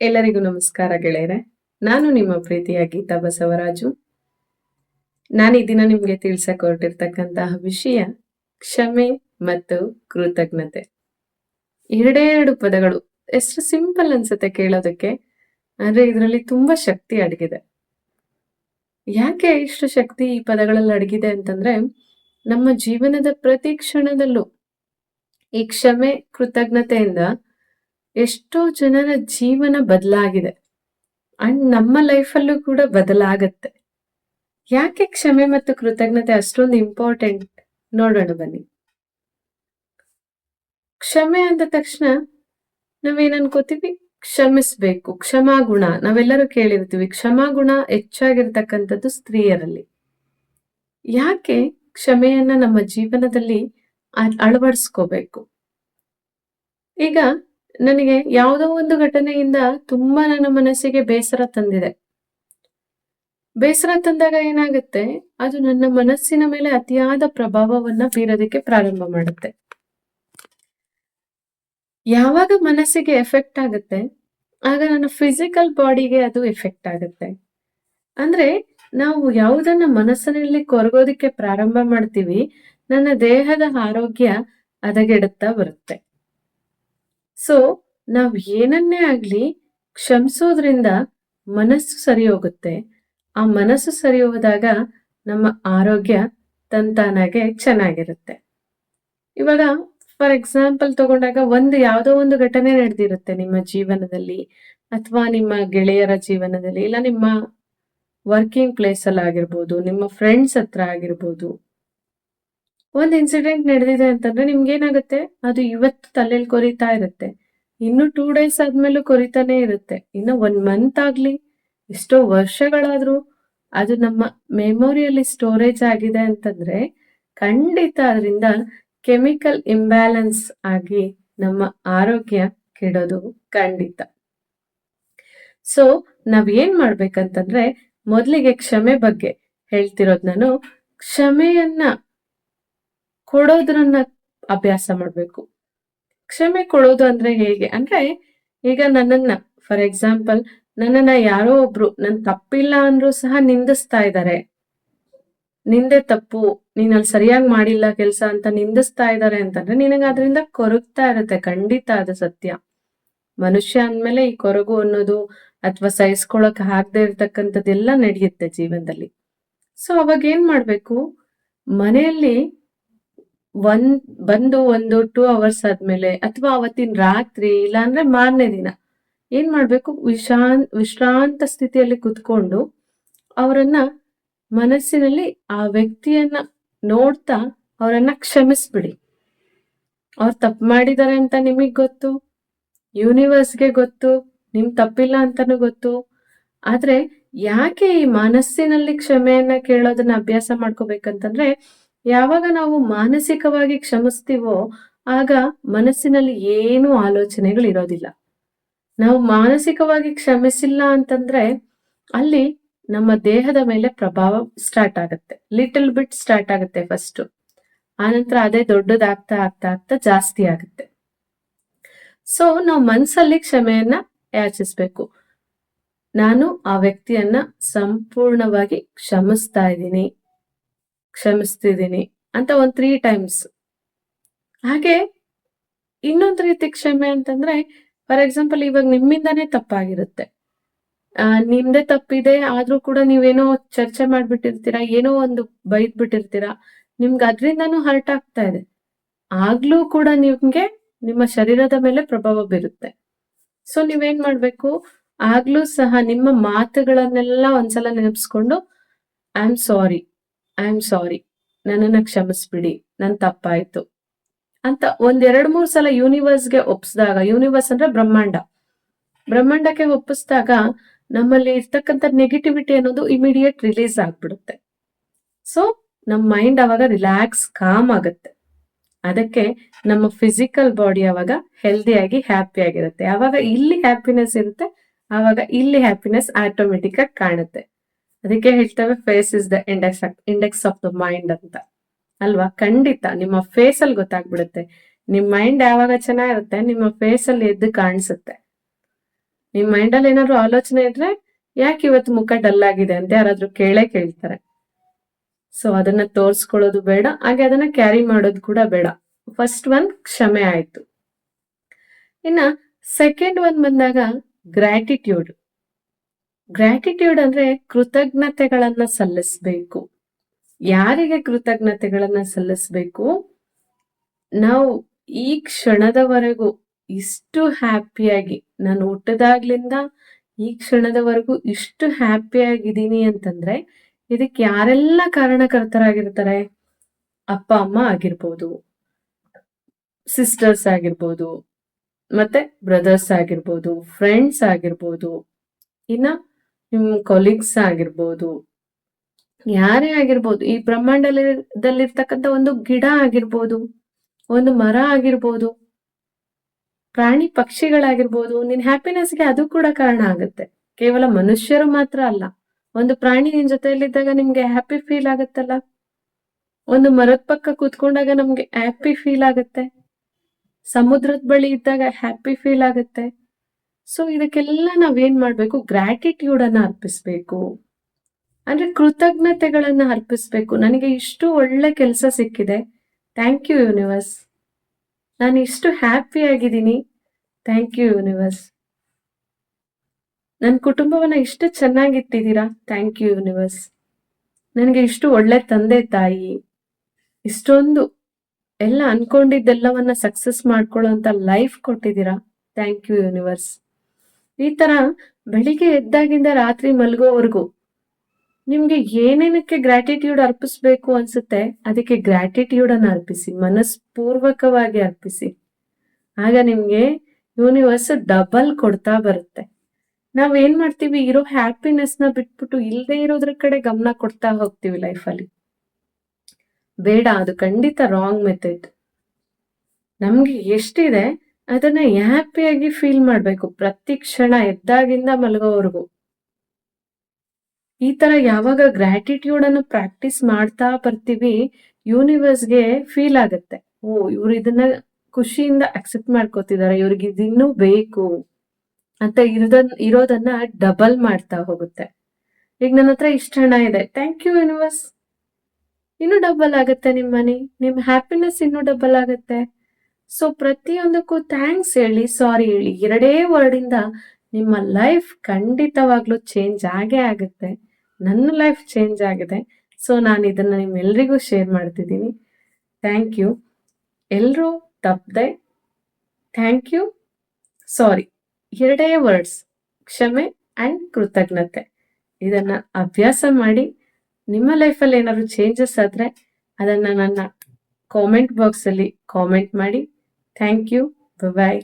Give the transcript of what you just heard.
ಎಲ್ಲರಿಗೂ ನಮಸ್ಕಾರ ಗೆಳೆಯರೆ. ನಾನು ನಿಮ್ಮ ಪ್ರೀತಿಯ ಗೀತಾ ಬಸವರಾಜು. ನಾನು ಈ ದಿನ ನಿಮ್ಗೆ ತಿಳ್ಸಕ್ ಹೊರಟಿರ್ತಕ್ಕಂತಹ ವಿಷಯ ಕ್ಷಮೆ ಮತ್ತು ಕೃತಜ್ಞತೆ. ಎರಡೆರಡು ಎರಡು ಪದಗಳು ಎಷ್ಟು ಸಿಂಪಲ್ ಅನ್ಸುತ್ತೆ ಕೇಳೋದಕ್ಕೆ. ಅಂದ್ರೆ ಇದರಲ್ಲಿ ತುಂಬಾ ಶಕ್ತಿ ಅಡಗಿದೆ. ಯಾಕೆ ಇಷ್ಟು ಶಕ್ತಿ ಈ ಪದಗಳಲ್ಲಿ ಅಡಗಿದೆ ಅಂತಂದ್ರೆ, ನಮ್ಮ ಜೀವನದ ಪ್ರತಿ ಕ್ಷಣದಲ್ಲೂ ಈ ಕ್ಷಮೆ, ಕೃತಜ್ಞತೆಯಿಂದ ಎಷ್ಟೋ ಜನರ ಜೀವನ ಬದಲಾಗಿದೆ. ಅಂಡ್ ನಮ್ಮ ಲೈಫಲ್ಲೂ ಕೂಡ ಬದಲಾಗತ್ತೆ. ಯಾಕೆ ಕ್ಷಮೆ ಮತ್ತು ಕೃತಜ್ಞತೆ ಅಷ್ಟೊಂದು ಇಂಪಾರ್ಟೆಂಟ್? ನೋಡೋಣ ಬನ್ನಿ. ಕ್ಷಮೆ ಅಂದ ತಕ್ಷಣ ನಾವೇನ್ ಅನ್ಕೋತೀವಿ ಕ್ಷಮಿಸ್ಬೇಕು. ಕ್ಷಮಾಗುಣ ನಾವೆಲ್ಲರೂ ಕೇಳಿರ್ತೀವಿ ಕ್ಷಮಾಗುಣ ಹೆಚ್ಚಾಗಿರ್ತಕ್ಕಂಥದ್ದು ಸ್ತ್ರೀಯರಲ್ಲಿ. ಯಾಕೆ ಕ್ಷಮೆಯನ್ನ ನಮ್ಮ ಜೀವನದಲ್ಲಿ ಅಳವಡಿಸ್ಕೋಬೇಕು? ಈಗ ನನಗೆ ಯಾವುದೋ ಒಂದು ಘಟನೆಯಿಂದ ತುಂಬಾ ನನ್ನ ಮನಸ್ಸಿಗೆ ಬೇಸರ ತಂದಿದೆ. ಬೇಸರ ತಂದಾಗ ಏನಾಗುತ್ತೆ? ಅದು ನನ್ನ ಮನಸ್ಸಿನ ಮೇಲೆ ಅತಿಯಾದ ಪ್ರಭಾವವನ್ನ ಬೀರೋದಕ್ಕೆ ಪ್ರಾರಂಭ ಮಾಡುತ್ತೆ. ಯಾವಾಗ ಮನಸ್ಸಿಗೆ ಎಫೆಕ್ಟ್ ಆಗುತ್ತೆ? ಆಗ ನನ್ನ ಫಿಸಿಕಲ್ ಬಾಡಿಗೆ ಅದು ಎಫೆಕ್ಟ್ ಆಗುತ್ತೆ. ಅಂದ್ರೆ ನಾವು ಯಾವುದನ್ನ ಮನಸ್ಸಿನಲ್ಲಿ ಕೊರಗೋದಕ್ಕೆ ಪ್ರಾರಂಭ ಮಾಡ್ತೀವಿ, ನನ್ನ ದೇಹದ ಆರೋಗ್ಯ ಹದಗೆಡುತ್ತಾ ಬರುತ್ತೆ. ಸೊ ನಾವ್ ಏನನ್ನೇ ಆಗ್ಲಿ ಕ್ಷಮಿಸೋದ್ರಿಂದ ಮನಸ್ಸು ಸರಿ ಹೋಗುತ್ತೆ ಆ ಮನಸ್ಸು ಸರಿ ಹೋದಾಗ ನಮ್ಮ ಆರೋಗ್ಯ ತಂತಾನಾಗೆ ಚೆನ್ನಾಗಿರುತ್ತೆ. ಇವಾಗ ಫಾರ್ ಎಕ್ಸಾಂಪಲ್ ತಗೊಂಡಾಗ ಒಂದು ಯಾವುದೋ ಒಂದು ಘಟನೆ ನಡೆದಿರುತ್ತೆ ನಿಮ್ಮ ಜೀವನದಲ್ಲಿ ಅಥವಾ ನಿಮ್ಮ ಗೆಳೆಯರ ಜೀವನದಲ್ಲಿ, ಇಲ್ಲ ನಿಮ್ಮ ವರ್ಕಿಂಗ್ ಪ್ಲೇಸ್ ಅಲ್ಲಿ ಆಗಿರ್ಬೋದು ನಿಮ್ಮ ಫ್ರೆಂಡ್ಸ್ ಹತ್ರ ಆಗಿರ್ಬೋದು. ಒಂದ್ ಇನ್ಸಿಡೆಂಟ್ ನಡೆದಿದೆ ಅಂತಂದ್ರೆ ನಿಮ್ಗೆ ಏನಾಗುತ್ತೆ? ಅದು ಇವತ್ತು ತಲೆಯಲ್ಲಿ ಕೊರಿತಾ ಇರುತ್ತೆ. ಇನ್ನು ಟೂ ಡೇಸ್ ಆದ್ಮೇಲೂ ಕೊರಿತಾನೆ ಇರುತ್ತೆ. ಇನ್ನು ಒನ್ ಮಂತ್ ಆಗ್ಲಿ, ಎಷ್ಟೋ ವರ್ಷಗಳಾದ್ರೂ ಅದು ನಮ್ಮ ಮೆಮೊರಿಯಲ್ಲಿ ಸ್ಟೋರೇಜ್ ಆಗಿದೆ ಅಂತಂದ್ರೆ ಖಂಡಿತ ಅದರಿಂದ ಕೆಮಿಕಲ್ ಇಂಬ್ಯಾಲೆನ್ಸ್ ಆಗಿ ನಮ್ಮ ಆರೋಗ್ಯ ಕೆಡೋದು ಖಂಡಿತ. ಸೊ ನಾವ್ ಏನ್ ಮಾಡ್ಬೇಕಂತಂದ್ರೆ ಮೊದಲಿಗೆ ಕ್ಷಮೆ ಬಗ್ಗೆ ಹೇಳ್ತಿರೋದ್ ನಾನು. ಕ್ಷಮೆಯನ್ನ ಕೊಡೋದ್ರನ್ನ ಅಭ್ಯಾಸ ಮಾಡ್ಬೇಕು. ಕ್ಷಮೆ ಕೊಡೋದು ಅಂದ್ರೆ ಹೇಗೆ? ಅಂದ್ರೆ ಈಗ ನನ್ನನ್ನ ಫಾರ್ ಎಕ್ಸಾಂಪಲ್ ನನ್ನನ್ನ ಯಾರೋ ಒಬ್ರು, ನನ್ ತಪ್ಪಿಲ್ಲ ಅಂದ್ರೂ ಸಹ ನಿಂದಿಸ್ತಾ ಇದ್ದಾರೆ ನಿಂದೆ ತಪ್ಪು ನೀನ್ ಅಲ್ಲಿ ಸರಿಯಾಗಿ ಮಾಡಿಲ್ಲ ಕೆಲ್ಸ ಅಂತ ನಿಂದಿಸ್ತಾ ಇದ್ದಾರೆ ಅಂತಂದ್ರೆ ನಿನಗ ಅದರಿಂದ ಕೊರಗ್ತಾ ಇರುತ್ತೆ. ಖಂಡಿತ ಅದು ಸತ್ಯ. ಮನುಷ್ಯ ಅಂದ್ಮೇಲೆ ಈ ಕೊರಗು ಅನ್ನೋದು ಅಥವಾ ಸಹಿಸ್ಕೊಳಕ್ ಆಗದೆ ಇರ್ತಕ್ಕಂಥದ್ದೆಲ್ಲ ನಡೆಯುತ್ತೆ ಜೀವನದಲ್ಲಿ. ಸೊ ಅವಾಗ ಏನ್ ಮಾಡ್ಬೇಕು? ಮನೆಯಲ್ಲಿ ಒಂದ್, ಬಂದು ಒಂದು ಟೂ ಅವರ್ಸ್ ಆದ್ಮೇಲೆ ಅಥವಾ ಅವತ್ತಿನ ರಾತ್ರಿ, ಇಲ್ಲಾಂದ್ರೆ ಮಾರನೇ ದಿನ, ಏನ್ ಮಾಡ್ಬೇಕು? ವಿಶಾನ್, ವಿಶ್ರಾಂತ ಸ್ಥಿತಿಯಲ್ಲಿ ಕುತ್ಕೊಂಡು ಅವರನ್ನ ಮನಸ್ಸಿನಲ್ಲಿ ಆ ವ್ಯಕ್ತಿಯನ್ನ ನೋಡ್ತಾ ಅವರನ್ನ ಕ್ಷಮಿಸ್ಬಿಡಿ. ಅವ್ರು ತಪ್ಪು ಮಾಡಿದ್ದಾರೆ ಅಂತ ನಿಮಗ್ ಗೊತ್ತು, ಯೂನಿವರ್ಸ್ಗೆ ಗೊತ್ತು, ನಿಮ್ ತಪ್ಪಿಲ್ಲ ಅಂತಾನು ಗೊತ್ತು. ಆದ್ರೆ ಯಾಕೆ ಈ ಮನಸ್ಸಿನಲ್ಲಿ ಕ್ಷಮೆಯನ್ನ ಕೇಳೋದನ್ನ ಅಭ್ಯಾಸ ಮಾಡ್ಕೋಬೇಕಂತಂದ್ರೆ ಯಾವಾಗ ನಾವು ಮಾನಸಿಕವಾಗಿ ಕ್ಷಮಿಸ್ತೀವೋ ಆಗ ಮನಸ್ಸಿನಲ್ಲಿ ಏನು ಆಲೋಚನೆಗಳು ಇರೋದಿಲ್ಲ. ನಾವು ಮಾನಸಿಕವಾಗಿ ಕ್ಷಮಿಸಿಲ್ಲ ಅಂತಂದ್ರೆ ಅಲ್ಲಿ ನಮ್ಮ ದೇಹದ ಮೇಲೆ ಪ್ರಭಾವ ಸ್ಟಾರ್ಟ್ ಆಗುತ್ತೆ. ಲಿಟಲ್ ಬಿಟ್ ಸ್ಟಾರ್ಟ್ ಆಗುತ್ತೆ ಫಸ್ಟ್ ಆನಂತರ ಅದೇ ದೊಡ್ಡದಾಗ್ತಾ ಆಗ್ತಾ ಆಗ್ತಾ ಜಾಸ್ತಿ ಆಗುತ್ತೆ. ಸೊ ನಾವು ಮನ್ಸಲ್ಲಿ ಕ್ಷಮೆಯನ್ನ ಯಾಚಿಸ್ಬೇಕು. ನಾನು ಆ ವ್ಯಕ್ತಿಯನ್ನ ಸಂಪೂರ್ಣವಾಗಿ ಕ್ಷಮಿಸ್ತಾ ಇದ್ದೀನಿ. ಕ್ಷಮಿಸ್ತಿದ್ದೀನಿ ಅಂತ ಒಂದ್ ತ್ರೀ ಟೈಮ್ಸ್ ಹಾಗೆ ಇನ್ನೊಂದ್ ರೀತಿ ಕ್ಷಮೆ ಅಂತಂದ್ರೆ ಫಾರ್ ಎಕ್ಸಾಂಪಲ್ ಇವಾಗ ನಿಮ್ಮಿಂದಾನೇ ತಪ್ಪಾಗಿರುತ್ತೆ. ಆ, ನಿಮ್ದೇ ತಪ್ಪಿದೆ, ಆದ್ರೂ ಕೂಡ ನೀವೇನೋ ಚರ್ಚೆ ಮಾಡ್ಬಿಟ್ಟಿರ್ತೀರಾ, ಏನೋ ಒಂದು ಬೈದ್ ಬಿಟ್ಟಿರ್ತೀರಾ ನಿಮ್ಗೆ ಅದ್ರಿಂದಾನು ಹರ್ಟ್ ಆಗ್ತಾ ಇದೆ. ಆಗ್ಲೂ ಕೂಡ ನಿಮ್ಗೆ ನಿಮ್ಮ ಶರೀರದ ಮೇಲೆ ಪ್ರಭಾವ ಬೀರುತ್ತೆ. ಸೊ ನೀವೇನ್ ಮಾಡ್ಬೇಕು? ಆಗ್ಲೂ ಸಹ ನಿಮ್ಮ ಮಾತುಗಳನ್ನೆಲ್ಲ ಒಂದ್ಸಲ ನೆನಪಿಸ್ಕೊಂಡು I am sorry I am sorry ನನ್ನನ್ನ ಕ್ಷಮಿಸ್ಬಿಡಿ. ನನ್ ತಪ್ಪಾಯ್ತು. ಅಂತ ಒಂದ್ ಎರಡ್ ಮೂರ್ ಸಲ ಯೂನಿವರ್ಸ್ಗೆ ಒಪ್ಸಿದಾಗ ಯೂನಿವರ್ಸ್ ಅಂದ್ರೆ ಬ್ರಹ್ಮಾಂಡ. ಬ್ರಹ್ಮಾಂಡಕ್ಕೆ ಒಪ್ಪಿಸಿದಾಗ ನಮ್ಮಲ್ಲಿ ಇರ್ತಕ್ಕಂಥ ನೆಗೆಟಿವಿಟಿ ಅನ್ನೋದು ಇಮಿಡಿಯೇಟ್ ರಿಲೀಸ್ ಆಗ್ಬಿಡುತ್ತೆ. ಸೊ ನಮ್ಮ ಮೈಂಡ್ ಅವಾಗ ರಿಲ್ಯಾಕ್ಸ್ ಕಾಮ್ ಆಗುತ್ತೆ. ಅದಕ್ಕೆ ನಮ್ಮ ಫಿಸಿಕಲ್ ಬಾಡಿ ಅವಾಗ ಆಗಿ ಹ್ಯಾಪಿ ಆಗಿರುತ್ತೆ. ಯಾವಾಗ ಇಲ್ಲಿ ಹ್ಯಾಪಿನೆಸ್ ಇರುತ್ತೆ, ಅವಾಗ ಇಲ್ಲಿ ಹ್ಯಾಪಿನೆಸ್ ಆಟೋಮೆಟಿಕ್ ಆಗಿ ಕಾಣುತ್ತೆ. ಅದಕ್ಕೆ ಹೇಳ್ತೇವೆ face is the index index of the mind ಅಂತ. ಅಲ್ವಾ? ಖಂಡಿತ ನಿಮ್ಮ ಫೇಸ್ ಅಲ್ಲಿ ಗೊತ್ತಾಗ್ಬಿಡುತ್ತೆ. ನಿಮ್ ಮೈಂಡ್ ಯಾವಾಗ ಚೆನ್ನಾಗಿರುತ್ತೆ, ನಿಮ್ಮ ಫೇಸ್ ಅಲ್ಲಿ ಎದ್ದು ಕಾಣಿಸುತ್ತೆ. ನಿಮ್ ಮೈಂಡಲ್ಲಿ ಏನಾದ್ರು ಆಲೋಚನೆ ಇದ್ರೆ ಯಾಕೆ ಇವತ್ತು ಮುಖ ಡಲ್ ಆಗಿದೆ ಅಂತ ಯಾರಾದ್ರೂ ಕೇಳೇ ಕೇಳ್ತಾರೆ. ಸೊ ಅದನ್ನ ತೋರ್ಸ್ಕೊಳ್ಳೋದು ಬೇಡ, ಹಾಗೆ ಅದನ್ನ ಕ್ಯಾರಿ ಮಾಡೋದು ಕೂಡ ಬೇಡ. ಫಸ್ಟ್ ಒನ್ ಕ್ಷಮೆ ಆಯ್ತು. ಇನ್ನ ಸೆಕೆಂಡ್ ಒನ್ ಬಂದಾಗ ಗ್ರಾಟಿಟ್ಯೂಡ್ ಗ್ರಾಟಿಟ್ಯೂಡ್ ಅಂದ್ರೆ ಕೃತಜ್ಞತೆಗಳನ್ನ ಸಲ್ಲಿಸ್ಬೇಕು. ಯಾರಿಗೆ ಕೃತಜ್ಞತೆಗಳನ್ನ ಸಲ್ಲಿಸ್ಬೇಕು? ನಾವು ಈ ಕ್ಷಣದವರೆಗೂ ಇಷ್ಟು ಹ್ಯಾಪಿಯಾಗಿ ನಾನು ಹುಟ್ಟದಾಗ್ಲಿಂದ ಈ ಕ್ಷಣದವರೆಗೂ ಇಷ್ಟು ಹ್ಯಾಪಿಯಾಗಿದ್ದೀನಿ ಅಂತಂದ್ರೆ, ಇದಕ್ಕೆ ಯಾರೆಲ್ಲ ಕಾರಣಕರ್ತರಾಗಿರ್ತಾರೆ? ಅಪ್ಪ, ಅಮ್ಮ ಆಗಿರ್ಬೋದು ಸಿಸ್ಟರ್ಸ್ ಆಗಿರ್ಬೋದು, ಮತ್ತೆ ಬ್ರದರ್ಸ್ ಆಗಿರ್ಬೋದು ಫ್ರೆಂಡ್ಸ್ ಆಗಿರ್ಬೋದು, ಇನ್ನ ನಿಮ್ ಕೊಲೀಗ್ಸ್ ಆಗಿರ್ಬೋದು, ಯಾರೇ ಆಗಿರ್ಬೋದು, ಈ ಬ್ರಹ್ಮಾಂಡದಲ್ಲಿರ್ತಕ್ಕಂಥ ಒಂದು ಗಿಡ ಆಗಿರ್ಬೋದು, ಒಂದು ಮರ ಆಗಿರ್ಬೋದು, ಪ್ರಾಣಿ ಪಕ್ಷಿಗಳಾಗಿರ್ಬೋದು ನಿನ್ ಹ್ಯಾಪಿನೆಸ್ಗೆ ಅದು ಕೂಡ ಕಾರಣ ಆಗುತ್ತೆ. ಕೇವಲ ಮನುಷ್ಯರು ಮಾತ್ರ ಅಲ್ಲ, ಒಂದು ಪ್ರಾಣಿ ನಿನ್ ಜೊತೆಯಲ್ಲಿದ್ದಾಗ ನಿಮ್ಗೆ ಹ್ಯಾಪಿ ಫೀಲ್ ಆಗುತ್ತಲ್ಲ? ಒಂದು ಮರದ ಪಕ್ಕ ಕೂತ್ಕೊಂಡಾಗ ನಮ್ಗೆ ಹ್ಯಾಪಿ ಫೀಲ್ ಆಗುತ್ತೆ? ಸಮುದ್ರದ ಬಳಿ ಇದ್ದಾಗ ಹ್ಯಾಪಿ ಫೀಲ್ ಆಗುತ್ತೆ? ಸೊ ಇದಕ್ಕೆಲ್ಲ ನಾವೇನ್ ಮಾಡ್ಬೇಕು? ಗ್ರಾಟಿಟ್ಯೂಡ್ ಅನ್ನ ಅರ್ಪಿಸ್ಬೇಕು. ಅಂದ್ರೆ ಕೃತಜ್ಞತೆಗಳನ್ನ ಅರ್ಪಿಸ್ಬೇಕು. ನನಗೆ ಇಷ್ಟು ಒಳ್ಳೆ ಕೆಲಸ ಸಿಕ್ಕಿದೆ. ಥ್ಯಾಂಕ್ ಯು ಯೂನಿವರ್ಸ್ ನಾನು ಇಷ್ಟು ಹ್ಯಾಪಿ ಆಗಿದ್ದೀನಿ. ಥ್ಯಾಂಕ್ ಯು ಯೂನಿವರ್ಸ್ ನನ್ನ ಕುಟುಂಬವನ್ನ ಇಷ್ಟು ಚೆನ್ನಾಗಿಟ್ಟಿದ್ದೀರಾ? ಥ್ಯಾಂಕ್ ಯು ಯೂನಿವರ್ಸ್ ನನಗೆ ಇಷ್ಟು ಒಳ್ಳೆ ತಂದೆ, ತಾಯಿ. ಇಷ್ಟೊಂದು ಎಲ್ಲ ಅನ್ಕೊಂಡಿದ್ದೆಲ್ಲವನ್ನ ಸಕ್ಸಸ್ ಮಾಡ್ಕೊಳ್ಳೋಂತ ಲೈಫ್ ಕೊಟ್ಟಿದ್ದೀರಾ? ಥ್ಯಾಂಕ್ ಯು ಯೂನಿವರ್ಸ್ ಈ ತರ ಬೆಳಿಗ್ಗೆ ಎದ್ದಾಗಿಂದ ರಾತ್ರಿ ಮಲಗೋವರೆಗೂ ನಿಮ್ಗೆ ಏನೇನಕ್ಕೆ ಗ್ರಾಟಿಟ್ಯೂಡ್ ಅರ್ಪಿಸ್ಬೇಕು ಅನ್ಸುತ್ತೆ, ಅದಕ್ಕೆ ಗ್ರಾಟಿಟ್ಯೂಡ್ ಅನ್ನ ಅರ್ಪಿಸಿ, ಮನಸ್ಪೂರ್ವಕವಾಗಿ ಅರ್ಪಿಸಿ. ಆಗ ನಿಮ್ಗೆ ಯೂನಿವರ್ಸ್ ಡಬಲ್ ಕೊಡ್ತಾ ಬರುತ್ತೆ. ನಾವ್ ಏನ್ ಮಾಡ್ತೀವಿ, ಇರೋ ಹ್ಯಾಪಿನೆಸ್ನ ಬಿಟ್ಬಿಟ್ಟು ಇಲ್ಲದೆ ಇರೋದ್ರ ಕಡೆ ಗಮನ ಕೊಡ್ತಾ ಹೋಗ್ತೀವಿ ಅಲ್ಲಿ. ಬೇಡ, ಅದು ಖಂಡಿತ ರಾಂಗ್ ಮೆಥಡ್ ನಮ್ಗೆ ಎಷ್ಟಿದೆ ಅದನ್ನ ಹ್ಯಾಪಿಯಾಗಿ ಫೀಲ್ ಮಾಡ್ಬೇಕು. ಪ್ರತಿ ಕ್ಷಣ ಎದ್ದಾಗಿಂದ ಮಲಗೋವರೆಗೂ. ಈ ತರ ಯಾವಾಗ ಗ್ರಾಟಿಟ್ಯೂಡ್ ಅನ್ನು ಪ್ರಾಕ್ಟೀಸ್ ಮಾಡ್ತಾ ಬರ್ತೀವಿ ಯೂನಿವರ್ಸ್ಗೆ ಫೀಲ್ ಆಗುತ್ತೆ. ಓ, ಇವ್ರು ಇದನ್ನ ಖುಷಿಯಿಂದ ಅಕ್ಸೆಪ್ಟ್ ಮಾಡ್ಕೋತಿದ್ದಾರೆ ಇವ್ರಿಗೆ ಇದಿನ್ನೂ ಬೇಕು ಅಂತ ಇರೋದನ್ನ ಇರೋದನ್ನ ಡಬಲ್ ಮಾಡ್ತಾ ಹೋಗುತ್ತೆ. ಈಗ ನನ್ನ ಹತ್ರ ಇಷ್ಟ ಹಣ ಇದೆ. ಥ್ಯಾಂಕ್ ಯು ಯೂನಿವರ್ಸ್ ಇನ್ನು ಡಬಲ್ ಆಗುತ್ತೆ ನಿಮ್ಮ ಮನಿ ನಿಮ್ ಹ್ಯಾಪಿನೆಸ್ ಇನ್ನೂ ಡಬಲ್ ಆಗುತ್ತೆ. ಸೊ ಪ್ರತಿಯೊಂದಕ್ಕೂ ಥ್ಯಾಂಕ್ಸ್ ಹೇಳಿ ಸಾರಿ ಹೇಳಿ, ಎರಡೇ ವರ್ಡ್ ಇಂದ ನಿಮ್ಮ ಲೈಫ್ ಖಂಡಿತವಾಗ್ಲೂ ಚೇಂಜ್ ಆಗೇ ಆಗುತ್ತೆ. ನನ್ನ ಲೈಫ್ ಚೇಂಜ್ ಆಗಿದೆ. ಸೊ ನಾನು ಇದನ್ನ ನಿಮ್ಮೆಲ್ರಿಗೂ ಶೇರ್ ಮಾಡ್ತಿದ್ದೀನಿ. ಥ್ಯಾಂಕ್ ಯು ಎಲ್ಲರೂ ತಪ್ಪದೆ ಥ್ಯಾಂಕ್ ಯು ಸಾರಿ ಎರಡೇ ವರ್ಡ್ಸ್ ಕ್ಷಮೆ ಅಂಡ್ ಕೃತಜ್ಞತೆ. ಇದನ್ನ ಅಭ್ಯಾಸ ಮಾಡಿ, ನಿಮ್ಮ ಲೈಫಲ್ಲಿ ಏನಾದ್ರು ಚೇಂಜಸ್ ಆದ್ರೆ ಅದನ್ನ ನನ್ನ ಕಾಮೆಂಟ್ ಬಾಕ್ಸ್ ಅಲ್ಲಿ ಕಾಮೆಂಟ್ ಮಾಡಿ. Thank you bye